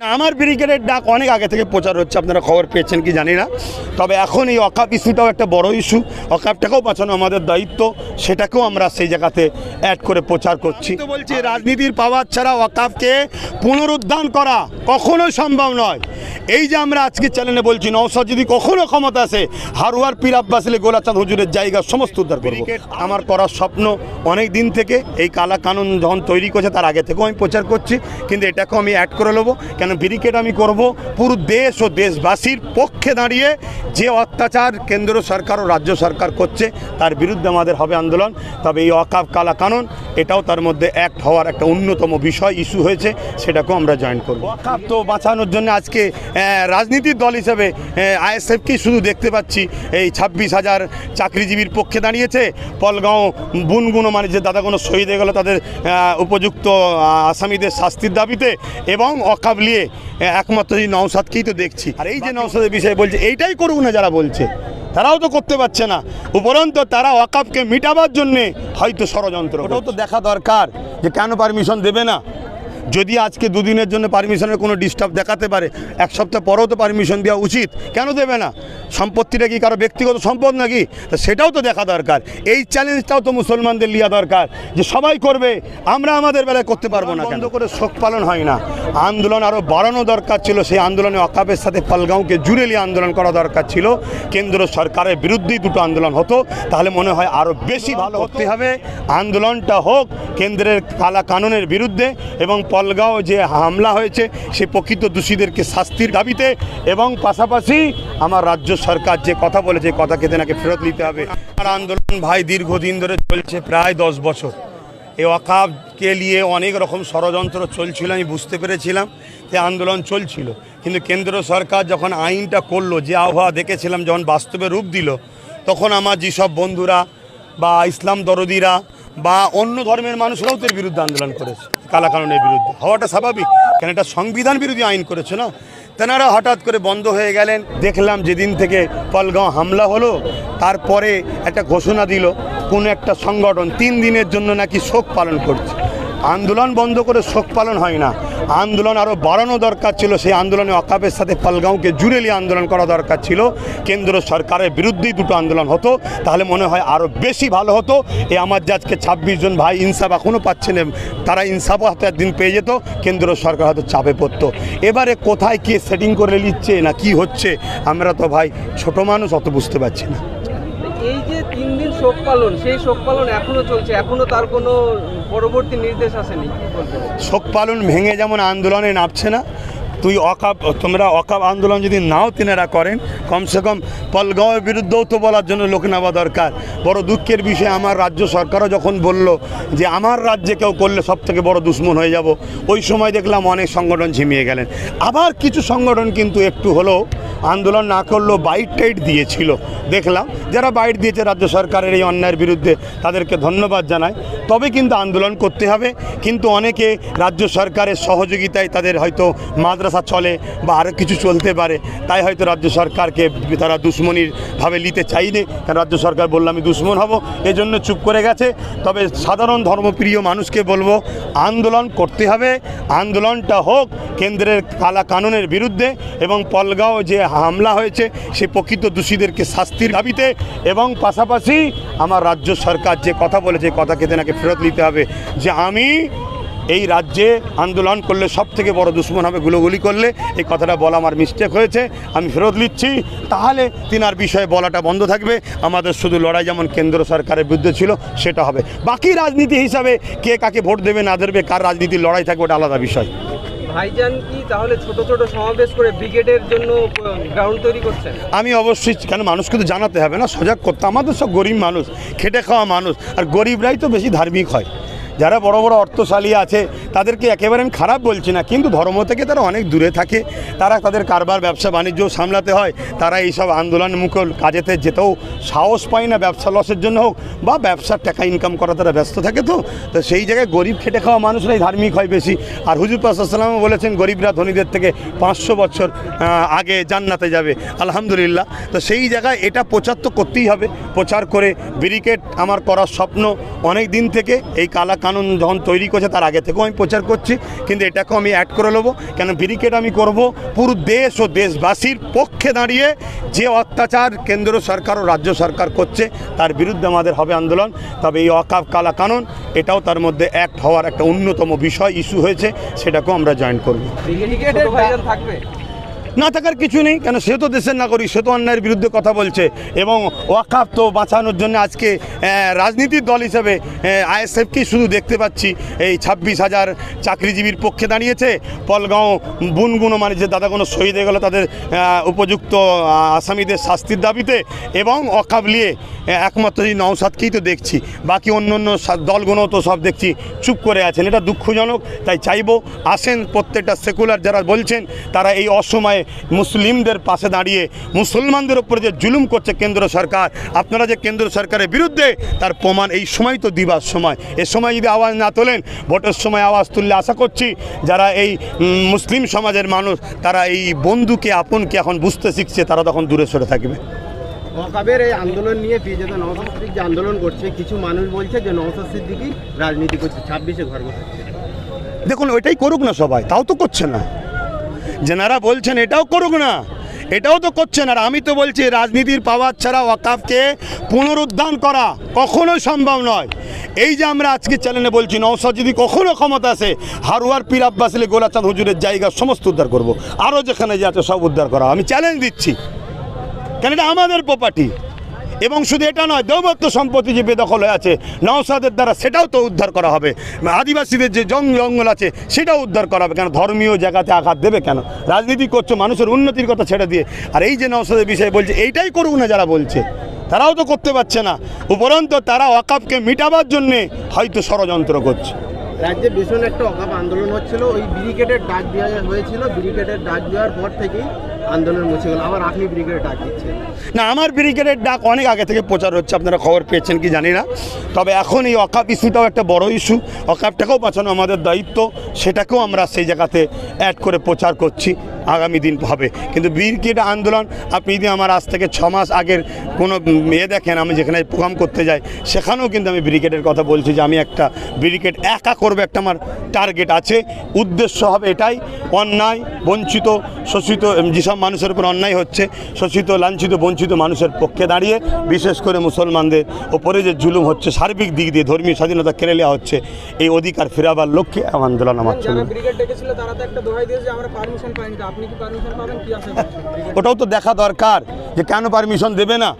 না, আমার ব্রিগেডের ডাক অনেক আগে থেকে প্রচার হচ্ছে আপনারা খবর পেয়েছেন কি জানি না। তবে এখন এই অকাপ ইস্যুটাও একটা বড় ইস্যু অকাপটাকেও বাঁচানো আমাদের দায়িত্ব সেটাকেও আমরা সেই জায়গাতে অ্যাড করে প্রচার করছি। বলছি রাজনীতির পাওয়ার ছাড়া অকাপকে পুনরুদ্ধার করা কখনোই সম্ভব নয়। এই যে আমরা আজকে চ্যানেলে বলছি নৌসাদ যদি কখনো ক্ষমতা আসে হারুয়ার পীর আব্বাসিলে গোলাচাঁদ হুজুরের জায়গা সমস্ত উদ্ধার করব। আমার করার স্বপ্ন অনেক দিন থেকে এই কালা কানুন যখন তৈরি করছে তার আগে থেকেও আমি প্রচার করছি কিন্তু এটাকেও আমি অ্যাড করে নেব। কেন ব্রিকেট আমি করব? পুরো দেশ ও দেশবাসীর পক্ষে দাঁড়িয়ে যে অত্যাচার কেন্দ্র সরকার ও রাজ্য সরকার করছে তার বিরুদ্ধে আমাদের হবে আন্দোলন। তবে এই অকাপ কালা কানুন এটাও তার মধ্যে অ্যাক্ট হওয়ার একটা অন্যতম বিষয় ইস্যু হয়েছে সেটাকেও আমরা জয়েন করব। অকাপ তো বাঁচানোর জন্য আজকে রাজনীতির দল হিসেবে আইএসএফকেই শুধু দেখতে পাচ্ছি। এই ছাব্বিশ হাজার চাকরিজীবীর পক্ষে দাঁড়িয়েছে। পলগাঁও বুনগুনো মানে যে দাদাগুলো শহীদ হয়ে গেল তাদের উপযুক্ত আসামিদের শাস্তির দাবিতে এবং অকাবলিয়ে একমাত্র এই নওসাদকেই তো দেখছি। আর এই যে নওসাদের বিষয়ে বলছে এইটাই করুক না যারা বলছে। তারাও তো করতে পারছে না। উপরন্ত তারা ওয়াকাপকে মিটাবার জন্যে হয়তো ষড়যন্ত্র ওটাও তো দেখা দরকার যে কেন পারমিশন দেবে না। যদি আজকে দুদিনের জন্য পারমিশনের কোনো ডিস্টার্ব দেখাতে পারে এক সপ্তাহ পরেও তো পারমিশন দেওয়া উচিত কেন দেবে না? সম্পত্তিটা কি কারও ব্যক্তিগত সম্পদ নাকি? তা সেটাও তো দেখা দরকার। এই চ্যালেঞ্জটাও তো মুসলমানদের লিয়া দরকার যে সবাই করবে আমরা আমাদের বেলায় করতে পারব না বন্ধ করে শোক পালন হয় না। আন্দোলন আরও বাড়ানো দরকার ছিল সেই আন্দোলনে অকাপের সাথে পালগাঁওকে জুড়ে নিয়ে আন্দোলন করা দরকার ছিল। কেন্দ্র সরকারের বিরুদ্ধেই দুটো আন্দোলন হতো তাহলে মনে হয় আরও বেশি ভালো হতে। হবে। আন্দোলনটা হোক কেন্দ্রের কালা কানুনের বিরুদ্ধে এবং পলগাঁও যে হামলা হয়েছে, সে প্রকৃত দোষীদেরকে শাস্তির দাবিতে এবং পাশাপাশি আমার রাজ্য সরকার যে কথা বলেছে কথাকে তেনাকে ফেরত নিতে হবে। আর আন্দোলন ভাই দীর্ঘদিন ধরে চলছে, প্রায় দশ বছর। এই অকাবকে নিয়ে অনেক রকম ষড়যন্ত্র চলছিল, আমি বুঝতে পেরেছিলাম যে আন্দোলন চলছিল। কিন্তু কেন্দ্র সরকার যখন আইনটা করল, যে আবহাওয়া দেখেছিলাম, যখন বাস্তবে রূপ দিল, তখন আমার যেসব বন্ধুরা বা ইসলাম দরদিরা বা অন্য ধর্মের মানুষরাও তো বিরুদ্ধে আন্দোলন করেছে, কালাকানুনের বিরুদ্ধে। হওয়াটা স্বাভাবিক, কেন এটা সংবিধান বিরোধী আইন করেছে না? তেনারা হঠাৎ করে বন্ধ হয়ে গেলেন, দেখলাম যেদিন থেকে পলগাঁও হামলা হলো, তারপরে একটা ঘোষণা দিল, কোন একটা সংগঠন তিন দিনের জন্য নাকি শোক পালন করছে। আন্দোলন বন্ধ করে শোক পালন হয় না। আন্দোলন আরও বাড়ানো দরকার ছিল, সেই আন্দোলনে অকাপের সাথে পালগাঁওকে জুড়ে নিয়ে আন্দোলন করা দরকার ছিল। কেন্দ্র সরকারের বিরুদ্ধেই দুটো আন্দোলন হতো, তাহলে মনে হয় আরও বেশি ভালো হতো। এ আমার যে আজকে ছাব্বিশ জন ভাই ইনসাফ এখনও পাচ্ছে না, তারা ইনসাফও হয়তো একদিন পেয়ে যেত, কেন্দ্র সরকার হয়তো চাপে পড়তো। এবারে কোথায় কে সেটিং করে নিচ্ছে না কি হচ্ছে, আমরা তো ভাই ছোট মানুষ অত বুঝতে পারছি না। যে তিন দিন শোক পালন, সেই শোক পালন এখনও চলছে, এখনও তার কোনো পরবর্তী নির্দেশ আসেনি শোক পালন ভেঙে যেমন আন্দোলনে নামছে না তুই অকাপ তোমরা অকাপ আন্দোলন যদি নাও তিনারা করেন, কমসে কম পলগাঁওয়ের বিরুদ্ধেও তো বলার জন্য লোক নেওয়া দরকার। বড় দুঃখের বিষয়, আমার রাজ্য সরকারও যখন বলল যে আমার রাজ্যে কেউ করলে সব থেকে বড় দুশ্মন হয়ে যাব, ওই সময় দেখলাম অনেক সংগঠন ঝিমিয়ে গেলেন। আবার কিছু সংগঠন কিন্তু একটু হলেও আন্দোলন না করলেও বাইট টাইট দিয়েছিল। দেখলাম যারা বাইট দিয়েছে রাজ্য সরকারের এই অন্যায়ের বিরুদ্ধে, তাদেরকে ধন্যবাদ জানাই। তবে কিন্তু আন্দোলন করতে হবে, কিন্তু অনেকে রাজ্য সরকারের সহযোগিতায় তাদের হয়তো মাদ্রাসা চলে বা আরও কিছু চলতে পারে, তাই হয়তো রাজ্য সরকারকে তারা দুশ্মনির ভাবে নিতে চাইনি। কারণ রাজ্য সরকার বলল, আমি দুশ্মন হব। এজন্য চুপ করে গেছে। তবে সাধারণ ধর্মপ্রিয় মানুষকে বলব, আন্দোলন করতে হবে। আন্দোলনটা হোক কেন্দ্রের কালা কানুনের বিরুদ্ধে এবং পলগাঁও যে হামলা হয়েছে, সে প্রকৃত দোষীদেরকে শাস্তির দাবিতে এবং পাশাপাশি আমার রাজ্য সরকার যে কথা বলেছে কথাকে তেনাকে ফেরত নিতে হবে যে আমি এই রাজ্যে আন্দোলন করলে সব থেকে বড় দুশ্মন হবে গুলোগুলি করলে। এই কথাটা বলা আমার মিস্টেক হয়েছে আমি ফেরত নিচ্ছি। তাহলে তিনার বিষয়ে বলাটা বন্ধ থাকবে। আমাদের শুধু লড়াই যেমন কেন্দ্র সরকারের বিরুদ্ধে ছিল সেটা হবে। বাকি রাজনীতি হিসাবে কে কাকে ভোট দেবে না দেবে কার রাজনীতির লড়াই থাকবে ওটা আলাদা বিষয়। ভাইজান কি তাহলে ছোট ছোট সমাবেশ করে ব্রিগেডের জন্য গ্রাউন্ড তৈরি করছেন? আমি অবশ্যই কেন মানুষকে তো জানাতে হবে না? সজাগ করতে আমাদের সব গরিব মানুষ খেটে খাওয়া মানুষ আর গরিবরাই তো বেশি ধার্মিক হয়। যারা বড় বড় অর্থশালী আছে, তাদেরকে একেবারে আমি খারাপ বলছি না। কিন্তু ধর্ম থেকে তারা অনেক দূরে থাকে। তারা তাদের কারবার, ব্যবসা বাণিজ্য সামলাতে হয়। তারা এইসব আন্দোলনমুখ কাজেতে যেতেও সাহস পায় না, ব্যবসা লসের জন্য হোক বা ব্যবসার টাকা ইনকাম করা তারা ব্যস্ত থাকে তো। তো সেই জায়গায় গরিব খেটে খাওয়া মানুষরাই ধার্মিক হয় বেশি। আর হুজুর পাসালামও বলেছেন, গরিবরা ধনীদের থেকে পাঁচশো বছর আগে জান্নাতে যাবে। আলহামদুলিল্লাহ। তো সেই জায়গায় এটা প্রচার তো করতেই হবে। প্রচার করে ব্রিকেট আমার করার স্বপ্ন অনেক দিন থেকে এই কালা কানুন যখন তৈরি করছে তার আগে থেকেও আমি প্রচার করছি কিন্তু এটাকেও আমি অ্যাড করে নেব। কেন ব্রিকেট আমি করব? পুরো দেশ ও দেশবাসীর পক্ষে দাঁড়িয়ে যে অত্যাচার কেন্দ্র সরকার ও রাজ্য সরকার করছে তার বিরুদ্ধে আমাদের হবে আন্দোলন। তবে এই অকাপ কালা কানুন এটাও তার মধ্যে অ্যাক্ট হওয়ার একটা অন্যতম বিষয় ইস্যু হয়েছে সেটাকেও আমরা জয়েন করব। না থাকার কিছু নেই, কেন সে তো দেশের নাগরিক, সে তো অন্যায়ের বিরুদ্ধে কথা বলছে। এবং ওয়াকাপ তো বাঁচানোর জন্য আজকে রাজনীতির দল হিসেবে আইএসএফকেই শুধু দেখতে পাচ্ছি, এই ছাব্বিশ হাজার চাকরিজীবীর পক্ষে দাঁড়িয়েছে। পলগাঁও বুনগুনো মানে যে দাদাগুলো শহীদ হয়ে গেল, তাদের উপযুক্ত আসামিদের শাস্তির দাবিতে এবং অকাব নিয়ে একমাত্র এই নওসাদকেই তো দেখছি। বাকি অন্য অন্য সা- দলগুলো তো সব দেখছি, চুপ করে আছেন। এটা দুঃখজনক, তাই চাইব আসেন প্রত্যেকটা সেকুলার যারা বলছেন, তারা এই অসময়ে মুসলিমদের পাশে দাঁড়িয়ে মুসলমানদের উপরে যে জুলুম করছে কেন্দ্র সরকার আপনারা যে কেন্দ্র সরকারের বিরুদ্ধে তার প্রমাণ এই সময় তো দিবার সময়। এ সময় যদি আওয়াজ না তোলেন ভোটের সময় আওয়াজ তুললে আশা করছি যারা এই মুসলিম সমাজের মানুষ তারা এই বন্ধুকে আপনকে এখন বুঝতে শিখছে তারা তখন দূরে সরে থাকবে। ওয়াকাবের এই আন্দোলন নিয়ে পিজেতে নওসাদ সিদ্দিক যে আন্দোলন করছে কিছু মানুষ বলছে যে নওসাদ সিদ্দিকই রাজনীতি করছে ছাব্বিশে ঘর বসাচ্ছে। দেখুন ওইটাই করুক না সবাই তাও তো করছে না। যেনারা বলছেন, এটাও করুক না। এটাও তো করছেন। আর আমি তো বলছি, রাজনীতির পাওয়ার ছাড়া ওয়াকাফকে পুনরুদ্ধার করা কখনোই সম্ভব নয়। এই যে আমরা আজকে চ্যানেলে বলছি নৌসদ যদি কখনো ক্ষমতা আসে, হারুয়ার পীর আব্বাসিলে গোলাচাঁদ হুজুরের জায়গা সমস্ত উদ্ধার করব। আরও যেখানে যে আছে সব উদ্ধার করা। আমি চ্যালেঞ্জ দিচ্ছি। কেন এটা আমাদের প্রপার্টি এবং শুধু এটা নয় দৌবত্য সম্পত্তি যে বেদখল হয়ে আছে নওসাদের দ্বারা সেটাও তো উদ্ধার করা হবে। আদিবাসীদের যে জং জঙ্গল আছে, সেটাও উদ্ধার করা হবে। কেন? ধর্মীয় জায়গাতে আঘাত দেবে কেন? রাজনীতি করছ, মানুষের উন্নতির কথা ছেড়ে দিয়ে। আর এই যে নওসাদের বিষয়ে বলছে, এইটাই করুক না যারা বলছে। তারাও তো করতে পারছে না। উপরন্ত তারা অকাপকে মিটাবার জন্যে হয়তো ষড়যন্ত্র করছে। রাজ্যে ভীষণ একটা অকাপ আন্দোলন হচ্ছিল। ওই ব্রিগেডের ডাক দেওয়া হয়েছিল। ব্রিগেডের ডাক দেওয়ার পর থেকেই আন্দোলন মুছে গেল। আবার আপনি ব্রিগেডের ডাক দিচ্ছেন না আমার ব্রিগেডের ডাক অনেক আগে থেকে প্রচার হচ্ছে। আপনারা খবর পেয়েছেন কি জানি না। তবে এখন এই অকাপ ইস্যুটাও একটা বড় ইস্যু অকাপটাকেও বাঁচানো আমাদের দায়িত্ব। সেটাকেও আমরা সেই জায়গাতে অ্যাড করে প্রচার করছি আগামী দিন হবে কিন্তু ব্রিগেড আন্দোলন আপনি যদি আমার আজ থেকে ছ মাস আগের কোনো মেয়ে দেখেন আমি যেখানে প্রোগ্রাম করতে যাই সেখানেও কিন্তু আমি ব্রিগেডের কথা বলছি যে আমি একটা ব্রিগেড একা করবে একটা আমার টার্গেট আছে। উদ্দেশ্য হবে এটাই। অন্যায় বঞ্চিত শোষিত উম, যেসব মানুষের উপর অন্যায় হচ্ছে। শোষিত লাঞ্ছিত বঞ্চিত মানুষের পক্ষে দাঁড়িয়ে বিশেষ করে মুসলমানদের ওপরে যে জুলুম হচ্ছে সার্বিক দিক দিয়ে ধর্মীয় স্বাধীনতা কেড়ে নেওয়া হচ্ছে এই অধিকার ফেরাবার লক্ষ্যে আন্দোলন আমার করছেন ওটাও তো দেখা দরকার যে কেন পারমিশন দেবে না?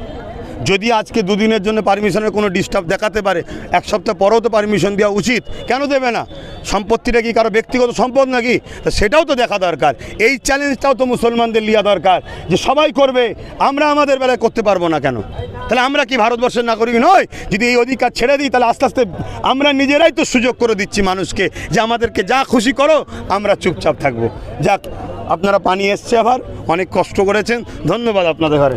যদি আজকে দুদিনের জন্য পারমিশনের কোনো ডিস্টার্ব দেখাতে পারে, এক সপ্তাহ পরেও তো পারমিশন দেওয়া উচিত। কেন দেবে না? সম্পত্তিটা কি কারও ব্যক্তিগত সম্পদ নাকি? তা সেটাও তো দেখা দরকার। এই চ্যালেঞ্জটাও তো মুসলমানদের লিয়া দরকার, যে সবাই করবে, আমরা আমাদের বেলায় করতে পারব না কেন? তাহলে আমরা কি ভারতবর্ষের নাগরিক নয় যদি এই অধিকার ছেড়ে দিই, তাহলে আস্তে আস্তে আমরা নিজেরাই তো সুযোগ করে দিচ্ছি মানুষকে, যে আমাদেরকে যা খুশি করো, আমরা চুপচাপ থাকব। যাক, আপনারা পানি এসছে আবার, অনেক কষ্ট করেছেন। ধন্যবাদ আপনাদের ঘরে।